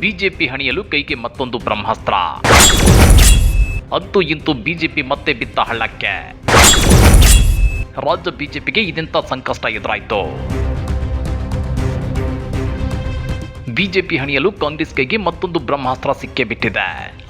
BJP ಹಣಿಯಲು ಕೈಗೆ ಮತ್ತೊಂದು ಬ್ರಹ್ಮಾಸ್ತ್ರ. ಅಂತೂ ಇಂತೂ ಬಿಜೆಪಿ ಮತ್ತೆ ಬಿತ್ತ ಹಳ್ಳಕ್ಕೆ. ರಾಜ್ಯ ಬಿಜೆಪಿಗೆ ಇದೆಂಥ ಸಂಕಷ್ಟ ಎದುರಾಯಿತು? ಬಿಜೆಪಿ ಹಣಿಯಲು ಕಾಂಗ್ರೆಸ್ ಕೈಗೆ ಮತ್ತೊಂದು ಬ್ರಹ್ಮಾಸ್ತ್ರ ಸಿಕ್ಕೇ ಬಿಟ್ಟಿದೆ.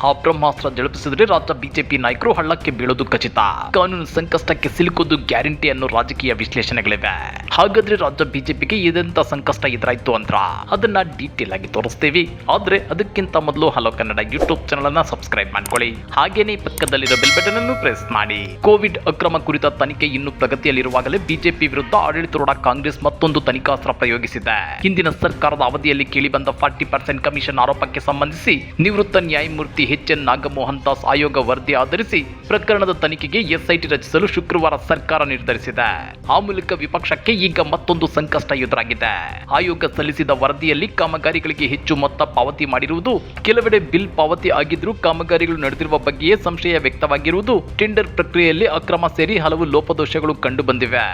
ಆ ಬ್ರಹ್ಮಾಸ್ತ್ರ ಜಳಪಿಸಿದ್ರೆ ರಾಜ್ಯ ಬಿಜೆಪಿ ನಾಯಕರು ಹಳ್ಳಕ್ಕೆ ಬೀಳೋದು ಖಚಿತ. ಕಾನೂನು ಸಂಕಷ್ಟಕ್ಕೆ ಸಿಲುಕೋದು ಗ್ಯಾರಂಟಿ ಅನ್ನೋ ರಾಜಕೀಯ ವಿಶ್ಲೇಷಣೆಗಳಿವೆ. ಹಾಗಾದ್ರೆ ರಾಜ್ಯ ಬಿಜೆಪಿಗೆ ಇದೆಂತ ಸಂಕಷ್ಟ ಎದುರಾಯ್ತು ಅಂದ್ರ? ಅದನ್ನ ಡೀಟೇಲ್ ಆಗಿ ತೋರಿಸ್ತೀವಿ. ಆದ್ರೆ ಅದಕ್ಕಿಂತ ಮೊದಲು ಹಲೋ ಕನ್ನಡ ಯೂಟ್ಯೂಬ್ ಚಾನಲ್ ಅನ್ನ ಸಬ್ಸ್ಕ್ರೈಬ್ ಮಾಡ್ಕೊಳ್ಳಿ. ಹಾಗೇನೆ ಪಕ್ಕದಲ್ಲಿರೋ ಬೆಲ್ ಬಟನ್ ಅನ್ನು ಪ್ರೆಸ್ ಮಾಡಿ. ಕೋವಿಡ್ ಅಕ್ರಮ ಕುರಿತ ತನಿಖೆ ಇನ್ನು ಪ್ರಗತಿಯಲ್ಲಿರುವಾಗಲೇ ಬಿಜೆಪಿ ವಿರುದ್ಧ ಆಡಳಿತಾರೂಢ ಕಾಂಗ್ರೆಸ್ ಮತ್ತೊಂದು ತನಿಖಾಸ್ತ್ರ ಪ್ರಯೋಗಿಸಿದೆ. ಹಿಂದಿನ ಸರ್ಕಾರದ ಅವಧಿಯಲ್ಲಿ ಕೇಳಿಬಂದ ಫಾರ್ಟಿ ಪರ್ಸೆಂಟ್ ಕಮಿಷನ್ ಆರೋಪಕ್ಕೆ ಸಂಬಂಧಿಸಿ ನಿವೃತ್ತ ನ್ಯಾಯಮೂರ್ತಿ ಎಚ್ ಎನ್ ನಾಗಮೋಹನ್ ದಾಸ್ ಆಯೋಗ ವರದಿ ಆಧರಿಸಿ ಪ್ರಕರಣದ ತನಿಖೆಗೆ ಎಸ್ಐಟಿ ರಚಿಸಲು ಶುಕ್ರವಾರ ಸರ್ಕಾರ ನಿರ್ಧರಿಸಿದೆ. ಆ ಮೂಲಕ ವಿಪಕ್ಷಕ್ಕೆ ಈಗ ಮತ್ತೊಂದು ಸಂಕಷ್ಟ ಎದುರಾಗಿದೆ. ಆಯೋಗ ಸಲ್ಲಿಸಿದ ವರದಿಯಲ್ಲಿ ಕಾಮಗಾರಿಗಳಿಗೆ ಹೆಚ್ಚು ಮೊತ್ತ ಪಾವತಿ ಮಾಡಿರುವುದು, ಕೆಲವೆಡೆ ಬಿಲ್ ಪಾವತಿ ಆಗಿದ್ರೂ ಕಾಮಗಾರಿಗಳು ನಡೆದಿರುವ ಬಗ್ಗೆಯೇ ಸಂಶಯ ವ್ಯಕ್ತವಾಗಿರುವುದು, ಟೆಂಡರ್ ಪ್ರಕ್ರಿಯೆಯಲ್ಲಿ ಅಕ್ರಮ ಸೇರಿ ಹಲವು ಲೋಪದೋಷಗಳು ಕಂಡುಬಂದಿವೆ.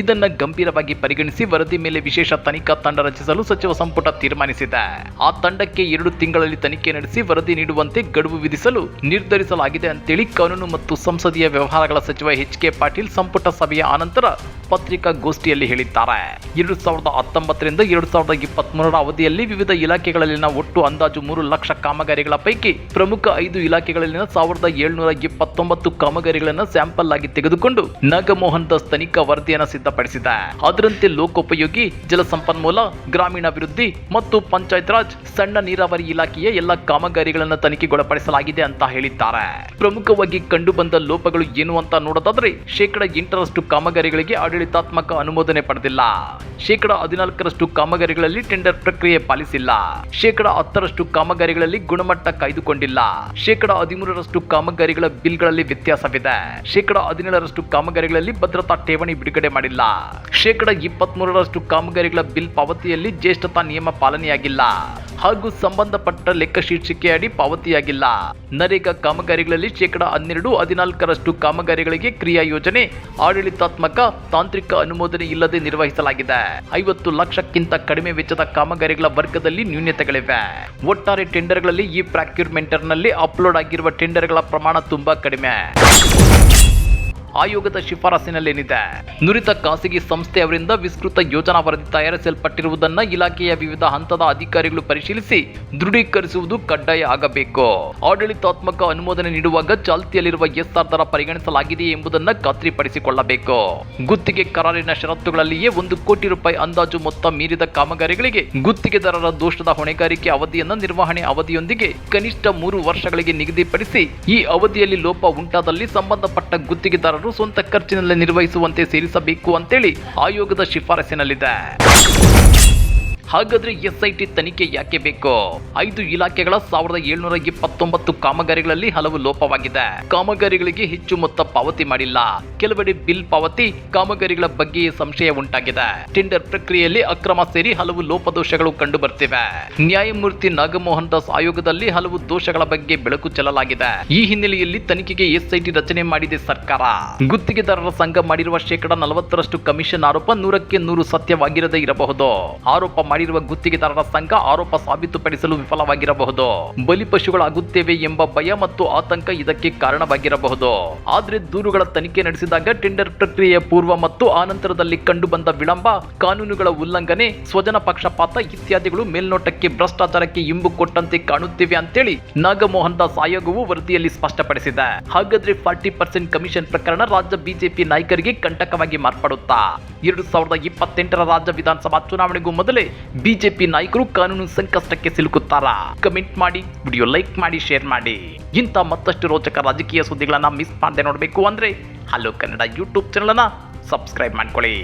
ಇದನ್ನ ಗಂಭೀರವಾಗಿ ಪರಿಗಣಿಸಿ ವರದಿ ಮೇಲೆ ವಿಶೇಷ ತನಿಖಾ ತಂಡ ರಚಿಸಲು ಸಚಿವ ಸಂಪುಟ ತೀರ್ಮಾನಿಸಿದೆ. ಆ ತಂಡಕ್ಕೆ ಎರಡು ತಿಂಗಳಲ್ಲಿ ತನಿಖೆ ನಡೆಸಿ ವರದಿ ನೀಡುವಂತೆ ಗಡುವು ವಿಧಿಸಲು ನಿರ್ಧರಿಸಲಾಗಿದೆ ಅಂತೇಳಿ ಕಾನೂನು ಮತ್ತು ಸಂಸದೀಯ ವ್ಯವಹಾರಗಳ ಸಚಿವ ಎಚ್ ಕೆ ಪಾಟೀಲ್ ಸಂಪುಟ ಸಭೆಯ ಅನಂತರ ಪತ್ರಿಕಾಗೋಷ್ಠಿಯಲ್ಲಿ ಹೇಳಿದ್ದಾರೆ. ಎರಡು ಸಾವಿರದ ಹತ್ತೊಂಬತ್ತರಿಂದ ಎರಡು ಸಾವಿರದ ಇಪ್ಪತ್ಮೂರರ ಅವಧಿಯಲ್ಲಿ ವಿವಿಧ ಇಲಾಖೆಗಳಲ್ಲಿನ ಒಟ್ಟು ಅಂದಾಜು ಮೂರು ಲಕ್ಷ ಕಾಮಗಾರಿಗಳ ಪೈಕಿ ಪ್ರಮುಖ ಐದು ಇಲಾಖೆಗಳಲ್ಲಿನ ಸಾವಿರದ ಏಳುನೂರ ಇಪ್ಪತ್ತೊಂಬತ್ತು ಕಾಮಗಾರಿಗಳನ್ನು ಸ್ಯಾಂಪಲ್ ಆಗಿ ತೆಗೆದುಕೊಂಡು ನಾಗಮೋಹನ್ ದಾಸ್ ತನಿಖಾ ವರದಿಯನ್ನು ಸಿದ್ಧಪಡಿಸಿದೆ. ಅದರಂತೆ ಲೋಕೋಪಯೋಗಿ, ಜಲಸಂಪನ್ಮೂಲ, ಗ್ರಾಮೀಣಾಭಿವೃದ್ಧಿ ಮತ್ತು ಪಂಚಾಯತ್ ರಾಜ್ ಸಣ್ಣ ನೀರಾವರಿ ಇಲಾಖೆಯ ಎಲ್ಲ ಕಾಮಗಾರಿಗಳನ್ನು ತನಿಖೆಗೊಳಪಡಿಸಲಾಗಿದೆ ಅಂತ ಹೇಳಿದ್ದಾರೆ. ಪ್ರಮುಖವಾಗಿ ಕಂಡುಬಂದ ಲೋಪಗಳು ಏನು ಅಂತ ನೋಡೋದಾದ್ರೆ, ಶೇಕಡ ಎಂಟರಷ್ಟು ಕಾಮಗಾರಿಗಳಿಗೆ ಆಡಳಿತಾತ್ಮಕ ಅನುಮೋದನೆ ಪಡೆದಿಲ್ಲ. ಶೇಕಡ ಹದಿನಾಲ್ಕರಷ್ಟು ಕಾಮಗಾರಿಗಳಲ್ಲಿ ಟೆಂಡರ್ ಪ್ರಕ್ರಿಯೆ ಪಾಲಿಸಿಲ್ಲ. ಶೇಕಡ ಹತ್ತರಷ್ಟು ಕಾಮಗಾರಿಗಳಲ್ಲಿ ಗುಣಮಟ್ಟ ಕಾಯ್ದುಕೊಂಡಿಲ್ಲ. ಶೇಕಡ ಹದಿಮೂರರಷ್ಟು ಕಾಮಗಾರಿಗಳ ಬಿಲ್ಗಳಲ್ಲಿ ವ್ಯತ್ಯಾಸವಿದೆ. ಶೇಕಡ ಹದಿನೇಳರಷ್ಟು ಕಾಮಗಾರಿಗಳಲ್ಲಿ ಭದ್ರತಾ ಠೇವಣಿ ಬಿಡುಗಡೆ ಮಾಡಿಲ್ಲ. ಶೇಕಡ ಇಪ್ಪತ್ಮೂರರಷ್ಟು ಕಾಮಗಾರಿಗಳ ಬಿಲ್ ಪಾವತಿಯಲ್ಲಿ ಜ್ಯೇಷ್ಠತಾ ನಿಯಮ ಪಾಲನೆಯಾಗಿಲ್ಲ. ಹಾಗೂ ಸಂಬಂಧಪಟ್ಟ ಲೆಕ್ಕ ಶೀರ್ಷಿಕೆ ಅಡಿ ಪಾವತಿಯಾಗಿಲ್ಲ. ನರೇಗಾ ಕಾಮಗಾರಿಗಳಲ್ಲಿ ಶೇಕಡ ಹನ್ನೆರಡು, ಹದಿನಾಲ್ಕರಷ್ಟು ಕಾಮಗಾರಿಗಳಿಗೆ ಕ್ರಿಯಾ ಯೋಜನೆ, ಆಡಳಿತಾತ್ಮಕ, ತಾಂತ್ರಿಕ ಅನುಮೋದನೆ ಇಲ್ಲದೆ ನಿರ್ವಹಿಸಲಾಗಿದೆ. ಐವತ್ತು ಲಕ್ಷಕ್ಕಿಂತ ಕಡಿಮೆ ವೆಚ್ಚದ ಕಾಮಗಾರಿಗಳ ವರ್ಗದಲ್ಲಿ ನ್ಯೂನ್ಯತೆಗಳಿವೆ ಒಟ್ಟಾರೆ ಟೆಂಡರ್ಗಳಲ್ಲಿ ಈ ಪ್ರಾಕ್ಯೂರ್ಮೆಂಟರ್ನಲ್ಲಿ ಅಪ್ಲೋಡ್ ಆಗಿರುವ ಟೆಂಡರ್ಗಳ ಪ್ರಮಾಣ ತುಂಬಾ ಕಡಿಮೆ. ಆಯೋಗದ ಶಿಫಾರಸಿನಲ್ಲೇನಿದೆ ನುರಿತ ಖಾಸಗಿ ಸಂಸ್ಥೆಯವರಿಂದ ವಿಸ್ತೃತ ಯೋಜನಾ ವರದಿ ತಯಾರಿಸಲ್ಪಟ್ಟಿರುವುದನ್ನು ಇಲಾಖೆಯ ವಿವಿಧ ಹಂತದ ಅಧಿಕಾರಿಗಳು ಪರಿಶೀಲಿಸಿ ದೃಢೀಕರಿಸುವುದು ಕಡ್ಡಾಯ ಆಗಬೇಕು. ಆಡಳಿತಾತ್ಮಕ ಅನುಮೋದನೆ ನೀಡುವಾಗ ಚಾಲ್ತಿಯಲ್ಲಿರುವ ಎಸ್ಆರ್ ದರ ಪರಿಗಣಿಸಲಾಗಿದೆಯೇ ಎಂಬುದನ್ನು ಖಾತ್ರಿಪಡಿಸಿಕೊಳ್ಳಬೇಕು. ಗುತ್ತಿಗೆ ಕರಾರಿನ ಷರತ್ತುಗಳಲ್ಲಿಯೇ ಒಂದು ಕೋಟಿ ರೂಪಾಯಿ ಅಂದಾಜು ಮೊತ್ತ ಮೀರಿದ ಕಾಮಗಾರಿಗಳಿಗೆ ಗುತ್ತಿಗೆದಾರರ ದೋಷದ ಹೊಣೆಗಾರಿಕೆ ಅವಧಿಯನ್ನ ನಿರ್ವಹಣೆ ಅವಧಿಯೊಂದಿಗೆ ಕನಿಷ್ಠ ಮೂರು ವರ್ಷಗಳಿಗೆ ನಿಗದಿಪಡಿಸಿ ಈ ಅವಧಿಯಲ್ಲಿ ಲೋಪ ಉಂಟಾದಲ್ಲಿ ಸಂಬಂಧಪಟ್ಟ ಗುತ್ತಿಗೆದಾರರು ಸ್ವಂತ ಖರ್ಚಿನಲ್ಲಿ ನಿರ್ವಹಿಸುವಂತೆ ಸೇರಿಸಬೇಕು ಅಂತೇಳಿ ಆಯೋಗದ ಶಿಫಾರಸಿನಲ್ಲಿದೆ ಹಾಗಾದ್ರೆ ಎಸ್ಐಟಿ ತನಿಖೆ ಯಾಕೆ ಬೇಕು? ಐದು ಇಲಾಖೆಗಳ ಸಾವಿರದ ಏಳ್ನೂರ ಇಪ್ಪತ್ತೊಂಬತ್ತು ಕಾಮಗಾರಿಗಳಲ್ಲಿ ಹಲವು ಲೋಪವಾಗಿದೆ. ಕಾಮಗಾರಿಗಳಿಗೆ ಹೆಚ್ಚು ಮೊತ್ತ ಪಾವತಿ ಮಾಡಿಲ್ಲ. ಕೆಲವೆಡೆ ಬಿಲ್ ಪಾವತಿ ಕಾಮಗಾರಿಗಳ ಬಗ್ಗೆಯೇ ಸಂಶಯ ಉಂಟಾಗಿದೆ. ಟೆಂಡರ್ ಪ್ರಕ್ರಿಯೆಯಲ್ಲಿ ಅಕ್ರಮ ಸೇರಿ ಹಲವು ಲೋಪದೋಷಗಳು ಕಂಡು ಬರ್ತಿವೆ ನ್ಯಾಯಮೂರ್ತಿ ನಾಗಮೋಹನ್ ದಾಸ್ ಆಯೋಗದಲ್ಲಿ ಹಲವು ದೋಷಗಳ ಬಗ್ಗೆ ಬೆಳಕು ಚೆಲ್ಲಲಾಗಿದೆ. ಈ ಹಿನ್ನೆಲೆಯಲ್ಲಿ ತನಿಖೆಗೆ ಎಸ್ಐಟಿ ರಚನೆ ಮಾಡಿದೆ ಸರ್ಕಾರ. ಗುತ್ತಿಗೆದಾರರ ಸಂಘ ಮಾಡಿರುವ ಶೇಕಡಾ ನಲವತ್ತರಷ್ಟು ಕಮಿಷನ್ ಆರೋಪ ನೂರಕ್ಕೆ ನೂರು ಸತ್ಯವಾಗಿರದೇ ಇರಬಹುದು. ಆರೋಪ ಮಾಡಿರುವ ಗುತ್ತಿಗೆದಾರರ ಸಂಘ ಆರೋಪ ಸಾಬೀತುಪಡಿಸಲು ವಿಫಲವಾಗಿರಬಹುದು. ಬಲಿಪಶುಗಳಾಗುತ್ತೇವೆ ಎಂಬ ಭಯ ಮತ್ತು ಆತಂಕ ಇದಕ್ಕೆ ಕಾರಣವಾಗಿರಬಹುದು. ಆದ್ರೆ ದೂರುಗಳ ತನಿಖೆ ನಡೆಸಿದಾಗ ಟೆಂಡರ್ ಪ್ರಕ್ರಿಯೆಯ ಪೂರ್ವ ಮತ್ತು ಆನಂತರದಲ್ಲಿ ಕಂಡುಬಂದ ವಿಳಂಬ, ಕಾನೂನುಗಳ ಉಲ್ಲಂಘನೆ, ಸ್ವಜನ ಪಕ್ಷಪಾತ ಇತ್ಯಾದಿಗಳು ಮೇಲ್ನೋಟಕ್ಕೆ ಭ್ರಷ್ಟಾಚಾರಕ್ಕೆ ಇಂಬು ಕೊಟ್ಟಂತೆ ಕಾಣುತ್ತಿವೆ ಅಂತೇಳಿ ನಾಗಮೋಹನ್ ದಾಸ್ ಆಯೋಗವು ವರದಿಯಲ್ಲಿ ಸ್ಪಷ್ಟಪಡಿಸಿದೆ. ಹಾಗಾದ್ರೆ ಫಾರ್ಟಿ ಪರ್ಸೆಂಟ್ ಕಮಿಷನ್ ಪ್ರಕರಣ ರಾಜ್ಯ ಬಿಜೆಪಿ ನಾಯಕರಿಗೆ ಕಂಟಕವಾಗಿ ಮಾರ್ಪಡುತ್ತಾ? ಎರಡು ಸಾವಿರದ ಇಪ್ಪತ್ತೆಂಟರ ರಾಜ್ಯ ವಿಧಾನಸಭಾ ಚುನಾವಣೆಗೂ ಮೊದಲೇ ಬಿಜೆಪಿ ನಾಯಕರು ಕಾನೂನು ಸಂಕಷ್ಟಕ್ಕೆ ಸಿಲುಕುತ್ತಾರಾ? ಕಮೆಂಟ್ ಮಾಡಿ ವಿಡಿಯೋ ಲೈಕ್ ಮಾಡಿ ಶೇರ್ ಮಾಡಿ. ಇಂಥ ಮತ್ತಷ್ಟು ರೋಚಕ ರಾಜಕೀಯ ಸುದ್ದಿಗಳನ್ನ ಮಿಸ್ ಮಾಡದೆ ನೋಡಬೇಕು ಅಂದ್ರೆ ಹಲೋ ಕನ್ನಡ ಯೂಟ್ಯೂಬ್ ಚಾನಲ್ ಅನ್ನ ಸಬ್ಸ್ಕ್ರೈಬ್ ಮಾಡ್ಕೊಳ್ಳಿ.